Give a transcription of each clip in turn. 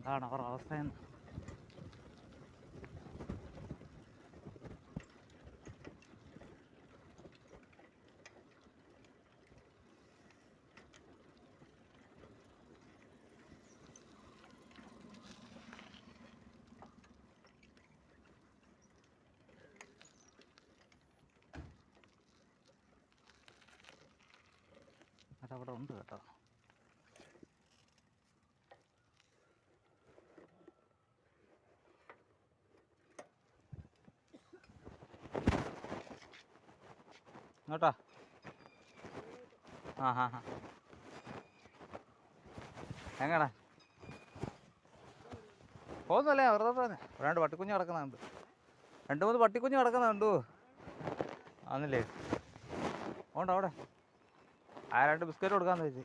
എന്താണ് അവരുടെ അവസ്ഥയെന്ന് അതവിടെ ഉണ്ട് കേട്ടോ? ഇങ്ങോട്ടാ. ആ ഹാ ഹാ എങ്ങടാ? പോകുന്നല്ലേ? വെറുതെ പോന്നെ. രണ്ട് പട്ടിക്കുഞ്ഞ് കിടക്കുന്നുണ്ട് രണ്ട് മൂന്ന് പട്ടിക്കുഞ്ഞ് കിടക്കുന്നുണ്ട് ആന്നില്ലേ ഉണ്ടോ അവിടെ? ആ രണ്ട് ബിസ്ക്കറ്റ് കൊടുക്കാന്ന് കരുതി.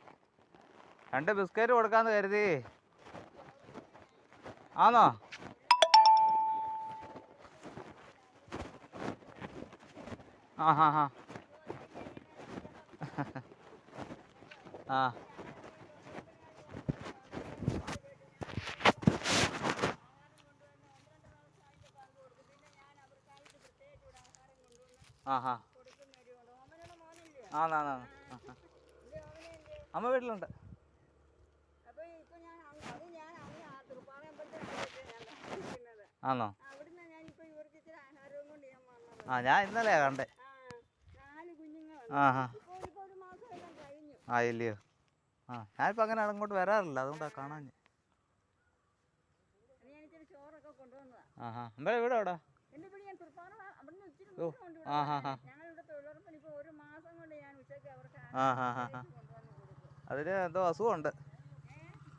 രണ്ട് ബിസ്ക്കറ്റ് കൊടുക്കാന്ന് കരുതി. ആന്നോ? ആ ഹാ ഹാ ആ. ആ ഹാ. ആ അമ്മ വീട്ടിലുണ്ട്. ആണോ ആ ഞാൻ ഇന്നലെയാ കണ്ടേ. ആ ഹാ ഇപ്പൊ ഇപ്പൊ ഒരു മാസം എല്ലാം കഴിഞ്ഞു ആ ഇല്ലയോ? ആ ഞാനിപ്പോൾ അങ്ങനെ അങ്ങോട്ട് വരാറില്ല. അതുകൊണ്ടാണ് കാണാൻ ആഹാ. ആ എവിടെ? എന്റെ ഇവിടെ ഇച്ചിരി ഓ, ആ, ആ, ആ. കൊണ്ട് ആ ഹാ ഹാ കൊടുക്കും അതിന് എന്തോ അസുഖമുണ്ട്.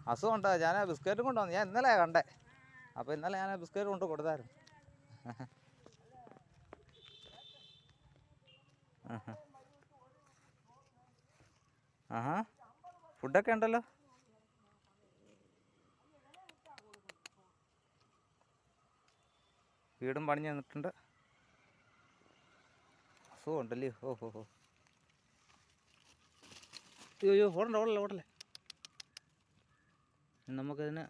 അസുഖമുണ്ട്. ഞാൻ ബിസ്ക്കറ്റും കൊണ്ടുവന്നു ഞാൻ ഇന്നലെ കണ്ടേ. അപ്പോൾ ഇന്നലെ ഞാൻ ബിസ്ക്കറ്റ് കൊണ്ട് കൊടുത്തായിരുന്നു. ആഹാ. ഫുഡൊക്കെ ഉണ്ടല്ലോ. വീടും പണിഞ്ഞ് നിന്നിട്ടുണ്ട് അസുഖമുണ്ടല്ലേ? ഓ ഹോ ഹോ അയ്യോ ഓടണ്ട ഓടല്ലേ ഓടല്ലേ നമുക്കതിന്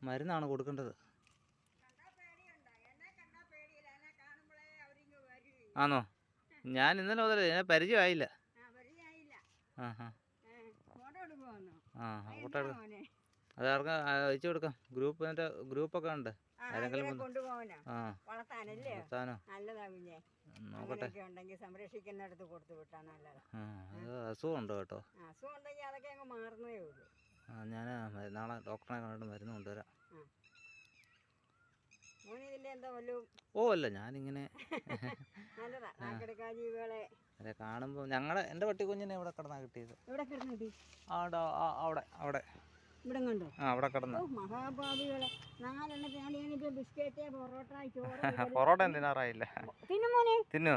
മരുന്നാണ് കൊടുക്കേണ്ടത്. ആണോ ഞാൻ ഇന്നലെ മുതൽ എന്നെ പരിചയമായില്ല. അത് ആർക്കും അയച്ചു കൊടുക്കാം. ഗ്രൂപ്പ് ഗ്രൂപ്പൊക്കെ ഉണ്ട്. ആരെങ്കിലും നോക്കട്ടെ. ഉണ്ടെങ്കിൽ സംരക്ഷിക്കുന്നിടത്ത് കൊടുത്തു വിട്ടാ നല്ലതാ. അത് അസുഖമുണ്ട് കേട്ടോ? അസുഖം ഉണ്ടെങ്കിൽ അതൊക്കെ അങ്ങ് മാറുന്നേ ഉള്ളൂ. ഞാൻ നാളെ ഡോക്ടറെ കണ്ടിട്ട് മരുന്ന് കൊണ്ടുവരാം. ഓ അല്ല ഞാനിങ്ങനെ അതെ കാണുമ്പോ ഞങ്ങളെ എന്റെ കാണുമ്പോൾ ഞങ്ങളെ എന്റെ പട്ടിക്കുഞ്ഞിനെ ഇവിടെ കിടന്നാ കിട്ടിയത് അവിടെ അവിടെ. അവിടെ കിടന്ന. പൊറോട്ട തിന്നാറായില്ല. തിന്നു.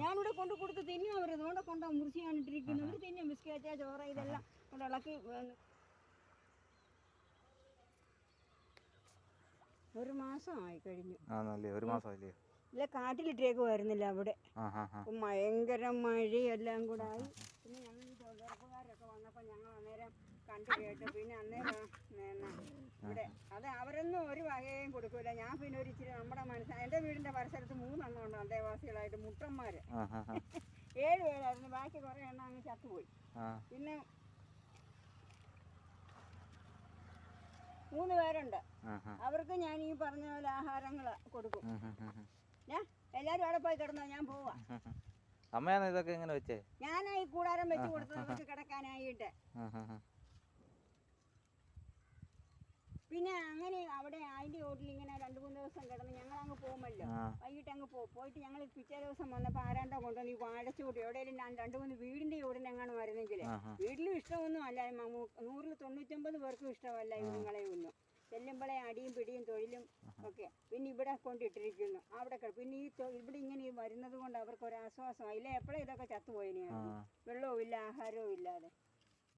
ഞാനിവിടെ കൊണ്ട് കൊടുത്ത് തിന്നു അവർ കൊണ്ട മുറിച്ചാണ് ഇട്ടിരിക്കുന്നത് ഇവർ തിന്നും. ബിസ്ക്കറ്റ് ചോറ് ഇതെല്ലാം. കൊണ്ട് ഇളക്കി വേണം. മാസം ആയി കഴിഞ്ഞു ഒരു ഇല്ല കാട്ടിലിട്ടേക്ക് വരുന്നില്ല അവിടെ. ഭയങ്കര മഴയെല്ലാം കൂടെ ആയി. പിന്നെ ഞങ്ങൾ ഈ തൊഴിലുറപ്പുകാരൊക്കെ വന്നപ്പോൾ ഞങ്ങൾ അന്നേരം കണ്ടു കേട്ടു. പിന്നെ അന്നേരം ഇവിടെ അത് അവരൊന്നും ഒരു വകയും കൊടുക്കൂല. ഞാൻ പിന്നെ ഒരു ഇച്ചിരി നമ്മുടെ മനസ്സിൽ എന്റെ വീടിന്റെ പരിസരത്ത് മൂന്നെണ്ണം ഉണ്ട് അന്തേവാസികളായിട്ട് മുട്ടന്മാർ ആ ഹാ ഹാ ഏഴ് പേരായിരുന്നു. ബാക്കി കുറേ എണ്ണം അങ്ങ് ചത്തുപോയി. പിന്നെ മൂന്ന് പേരുണ്ട്. അവർക്ക് ഞാൻ ഈ പറഞ്ഞ പോലെ ആഹാരങ്ങൾ കൊടുക്കും. ഞാൻ എല്ലാരും അവിടെ പോയി കിടന്നോ ഞാൻ പോവാ. അമ്മയാണ് ഇതൊക്കെ ഇങ്ങനെ വെച്ചേ? ഞാൻ ഈ കൂടാരം വെച്ച് കൊടുത്തത് അവർക്ക് കിടക്കാനായിട്ട് ആ ഹാ ഹാ പിന്നെ അങ്ങനെ അവിടെ അതിന്റെ ഓട്ടിൽ ഇങ്ങനെ രണ്ടു മൂന്ന് ദിവസം കിടന്ന് ഞങ്ങൾ അങ്ങ് പോകുമല്ലോ. വൈകിട്ട് അങ്ങ് പോകും പോയിട്ട് ഞങ്ങൾ പിറ്റേ ദിവസം വന്നപ്പോൾ ആരാണ്ടോ കൊണ്ടുവന്ന് ഈ വാഴച്ചൂട് എവിടെയെങ്കിലും ഞാൻ രണ്ടു മൂന്ന് വീടിന്റെ ചൂടിന് എങ്ങാനും വരുന്നെങ്കിൽ വീട്ടിലും ഇഷ്ടമൊന്നും അല്ല. നൂറിൽ തൊണ്ണൂറ്റൊമ്പത് പേർക്കും ഇഷ്ടമല്ല ഇവങ്ങളെ ഒന്നും. ചെല്ലുമ്പോഴേ അടിയും പിടിയും തൊഴിലും ഒക്കെ. പിന്നെ ഇവിടെ കൊണ്ടിട്ടിരിക്കുന്നു. അവിടെ പിന്നെ ഈ ഇവിടെ ഇങ്ങനെ വരുന്നത് കൊണ്ട് അവർക്ക് ഒരു ആശ്വാസം. ഇല്ല എപ്പോഴും ഇതൊക്കെ ചത്തുപോയിനെയാണ് വെള്ളവും ഇല്ല ആഹാരവും ഇല്ലാതെ.